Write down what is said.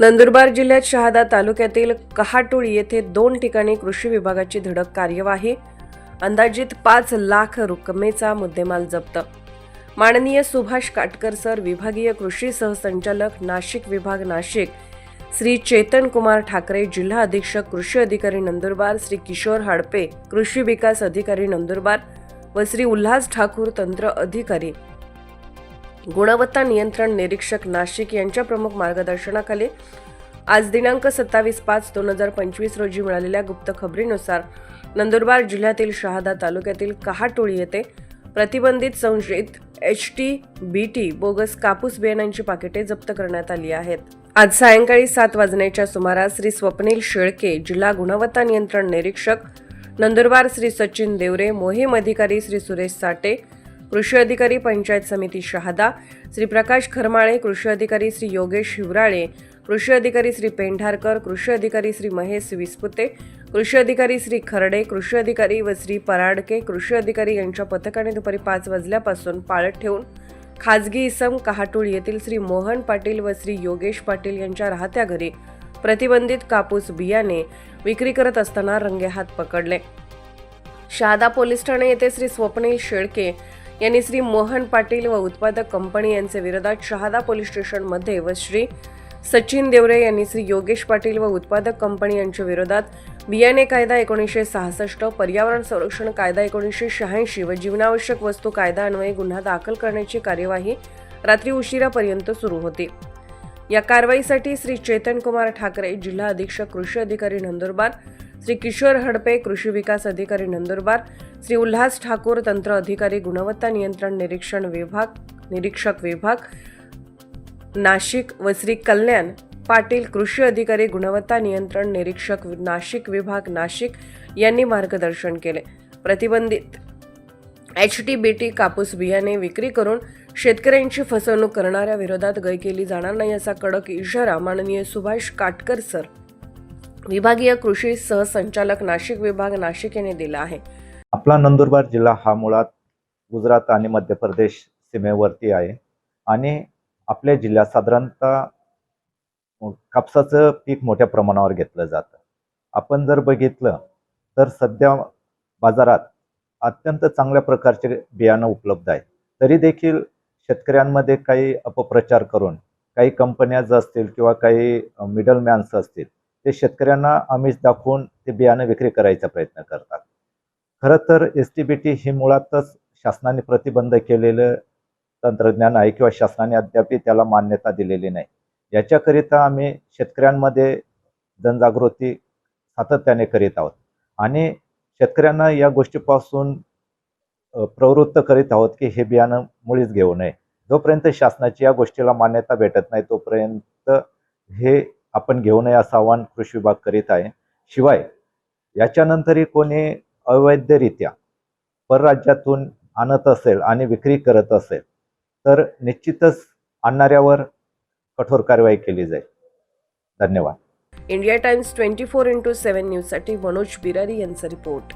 नंदुरबार जिल्ह्यात शहादा तालुक्यातील कहाटुळ येथे दोन ठिकाणी कृषी विभागाची धडक कार्यवाही. अंदाजित पाच लाख रकमेचा मुद्देमाल जप्त. माननीय सुभाष काटकर सर विभागीय कृषी सहसंचालक नाशिक विभाग नाशिक. श्री चेतन कुमार ठाकरे जिल्हा अधीक्षक कृषी अधिकारी नंदुरबार. श्री किशोर हाडपे कृषी विकास अधिकारी नंदुरबार. व श्री उल्हास ठाकूर तंत्र अधिकारी. गुणवत्ता नियंत्रण निरीक्षक नाशिक यांच्या प्रमुख मार्गदर्शनाखाली आज दिनांक सत्तावीस पाच दोन हजार पंचवीस रोजी मिळालेल्या गुप्त खबरीनुसार नंदुरबार जिल्ह्यातील शहादा तालुक्यातील कहाटोळी येथे प्रतिबंधित संशयित H T B T bogus कापूस बियाणांची पाकिटे जप्त करण्यात आली आहेत. आज सायंकाळी सात वाजण्याच्या सुमारास श्री स्वप्नील शेळके जिल्हा गुणवत्ता नियंत्रण निरीक्षक नंदुरबार श्री सचिन देवरे मोहीम अधिकारी श्री सुरेश साटे कृषी अधिकारी पंचायत समिती शहादा श्री प्रकाश खरमाळे कृषी अधिकारी श्री योगेश शिवराळे कृषी अधिकारी श्री पेंढारकर कृषी अधिकारी श्री महेश विस्पुते कृषी अधिकारी श्री खर्डे कृषी अधिकारी व श्री पराडके कृषी अधिकारी यांच्या पथकाने दुपारी पाच वाजल्यापासून पाळत ठेवून खाजगी इसम कहाटूळ येथील श्री मोहन पाटील व श्री योगेश पाटील यांच्या राहत्या घरी प्रतिबंधित कापूस बियाणे विक्री करत असताना रंगेहात पकडले. शहादा पोलीस ठाणे येथे श्री स्वप्नील शेळके यांनी श्री मोहन पाटील व उत्पादक कंपनी यांच्या विरोधात शहादा पोलीस स्टेशनमध्ये व श्री सचिन देवरे यांनी श्री योगेश पाटील व उत्पादक कंपनी यांच्या विरोधात बियाणे कायदा एकोणीसशे सहासष्ट पर्यावरण संरक्षण कायदा एकोणीसशे शहाऐंशी व जीवनावश्यक वस्तू कायदा अन्वये गुन्हा दाखल करण्याची कार्यवाही रात्री उशिरापर्यंत सुरू होती. या कारवाईसाठी श्री चेतन कुमार ठाकरे जिल्हा अधीक्षक कृषी अधिकारी नंदुरबार श्री किशोर हडपे कृषी विकास अधिकारी नंदुरबार श्री उल्हास ठाकूर तंत्र अधिकारी गुणवत्ता नियंत्रण निरीक्षण विभाग निरीक्षक विभाग नाशिक व श्री कल्याण पाटील कृषी अधिकारी गुणवत्ता नियंत्रण निरीक्षक नाशिक विभाग नाशिक यांनी मार्गदर्शन केले. प्रतिबंधित एच टी बी टी कापूस बियाणे विक्री करून शेतकऱ्यांची फसवणूक करणाऱ्या विरोधात गय केली जाणार नाही असा कडक इशारा माननीय सुभाष काटकर सर विभागीय कृषी सहसंचालक नाशिक विभाग नाशिक यांनी दिला आहे. आपला नंदुरबार जिल्हा हा मुळात गुजरात आणि मध्य प्रदेश सीमेवरती आहे. आणि आपल्या जिल्ह्यात साधारणतः कापसाचं पीक मोठ्या प्रमाणावर घेतलं जातं. आपण जर बघितलं तर सध्या बाजारात अत्यंत चांगल्या प्रकारचे बियाणं उपलब्ध आहे. तरी देखील शेतकऱ्यांमध्ये काही अपप्रचार करून काही कंपन्याज असतील किंवा काही मिडलमॅन्स असतील ते शेतकऱ्यांना आमिष दाखवून ते बियाणं विक्री करायचा प्रयत्न करतात. खरं तर एस टी बी टी ही मुळातच शासनाने प्रतिबंध केलेलं तंत्रज्ञान आहे किंवा शासनाने अद्याप त्याला मान्यता दिलेली नाही. याच्याकरिता आम्ही शेतकऱ्यांमध्ये जनजागृती सातत्याने करीत आहोत. आणि शेतकऱ्यांना या गोष्टीपासून प्रवृत्त करीत आहोत की हे बियाणं मुळीच घेऊ नये. जोपर्यंत शासनाची या गोष्टीला मान्यता भेटत नाही तोपर्यंत हे आपण घेऊ नये असं आवाहन कृषी विभाग करीत आहे. शिवाय याच्यानंतरही कोणी अवैधरित्या परराज्यातून आणत असेल आणि विक्री करत असेल तर निश्चितच आणणाऱ्यावर कठोर कारवाई केली जाईल. धन्यवाद. India Times twenty four into seven न्यूजसाठी मनोज बिरारी यांचा रिपोर्ट.